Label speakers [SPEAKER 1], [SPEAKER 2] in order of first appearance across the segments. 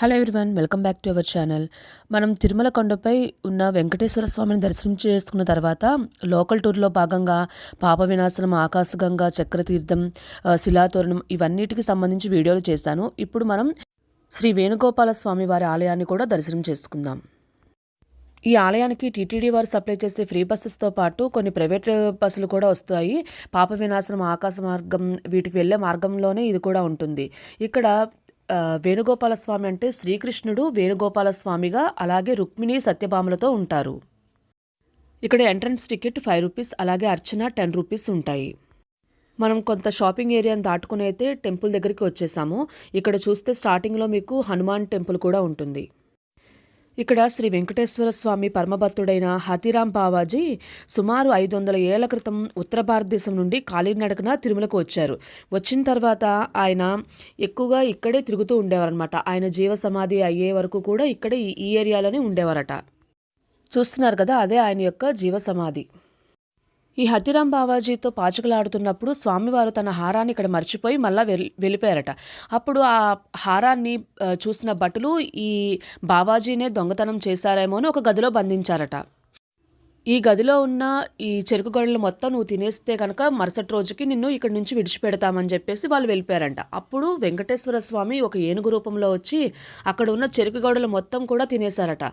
[SPEAKER 1] Hello everyone welcome back to our channel మనం తిరుమల కొండపై ఉన్న వెంకటేశ్వర స్వామిని దర్శనం చేసుకున్న తర్వాత లోకల్ టూర్లో భాగంగా పాప వినాశనం ఆకాశగంగా చక్రతీర్థం శిలాతోరణం ఇవన్నిటికి సంబంధించి వీడియోలు చేశాను. ఇప్పుడు మనం శ్రీ వేణుగోపాల స్వామి వారి ఆలయాన్ని కూడా దర్శనం చేసుకుందాం. ఈ ఆలయానికి టీటీడీ వారు సప్లై చేసే ఫ్రీ బస్సెస్తో పాటు కొన్ని ప్రైవేట్ బస్సులు కూడా వస్తాయి. పాప వినాశనం ఆకాశ మార్గం వీటికి వెళ్ళే మార్గంలోనే ఇది కూడా ఉంటుంది. ఇక్కడ వేణుగోపాలస్వామి వేణుగోపాల స్వామి అంటే శ్రీకృష్ణుడు వేణుగోపాల స్వామిగా అలాగే రుక్మిణి సత్యభామలతో ఉంటారు. ఇక్కడ ఎంట్రన్స్ టికెట్ ఫైవ్ రూపీస్ అలాగే అర్చన టెన్ రూపీస్ ఉంటాయి. మనం కొంత షాపింగ్ ఏరియాని దాటుకుని అయితే టెంపుల్ దగ్గరికి వచ్చేసాము. ఇక్కడ చూస్తే స్టార్టింగ్లో మీకు హనుమాన్ టెంపుల్ కూడా ఉంటుంది. ఇక్కడ శ్రీ వెంకటేశ్వర స్వామి పరమభక్తుడైన హతిరాం బావాజీ సుమారు ఐదు వందల ఏళ్ళ క్రితం ఉత్తర భారతదేశం నుండి కాలినడకన తిరుమలకు వచ్చారు. వచ్చిన తర్వాత ఆయన ఎక్కువగా ఇక్కడే తిరుగుతూ ఉండేవారనమాట ఆయన జీవ సమాధి అయ్యే వరకు కూడా ఇక్కడే ఈ- ఈ ఏరియాలోనే ఉండేవారట. చూస్తున్నారు కదా అదే ఆయన యొక్క జీవ సమాధి ఈ హతిరాం బావాజీతో పాచకలాడుతున్నప్పుడు స్వామివారు తన హారాన్ని ఇక్కడ మర్చిపోయి మళ్ళా వెళ్ళి వెళ్ళిపోయారట. అప్పుడు ఆ హారాన్ని చూసిన భటులు ఈ బావాజీనే దొంగతనం చేశారేమో అని ఒక గదిలో బంధించారట. ఈ గదిలో ఉన్న ఈ చెరుకు గడలు మొత్తం నువ్వు తినేస్తే కనుక మరుసటి రోజుకి నిన్ను ఇక్కడి నుంచి విడిచిపెడతామని చెప్పేసి వాళ్ళు వెళ్ళిపోయారంట. అప్పుడు వెంకటేశ్వర స్వామి ఒక ఏనుగు రూపంలో వచ్చి అక్కడ ఉన్న చెరుకు గడలు మొత్తం కూడా తినేశారట.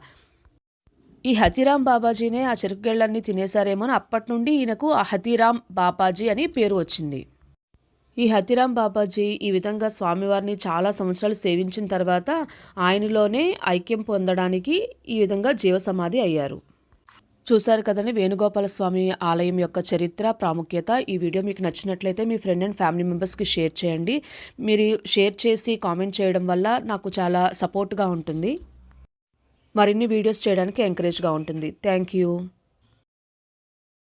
[SPEAKER 1] ఈ హతీరాం బాబాజీనే ఆ చెరుకుగళ్ళన్నీ తినేశారేమో అని అప్పటి నుండి ఈయనకు ఆ హతీరాం బాబాజీ అని పేరు వచ్చింది. ఈ హతీరాం బాబాజీ ఈ విధంగా స్వామివారిని చాలా సంవత్సరాలు సేవించిన తర్వాత ఆయనలోనే ఐక్యం పొందడానికి ఈ విధంగా జీవసమాధి అయ్యారు. చూశారు కదండి వేణుగోపాల స్వామి ఆలయం యొక్క చరిత్ర ప్రాముఖ్యత. ఈ వీడియో మీకు నచ్చినట్లయితే మీ ఫ్రెండ్ అండ్ ఫ్యామిలీ మెంబర్స్కి షేర్ చేయండి. మీరు షేర్ చేసి కామెంట్ చేయడం వల్ల నాకు చాలా సపోర్ట్గా ఉంటుంది. మరిన్ని వీడియోస్ చేయడానికి ఎంకరేజ్గా ఉంటుంది. Thank you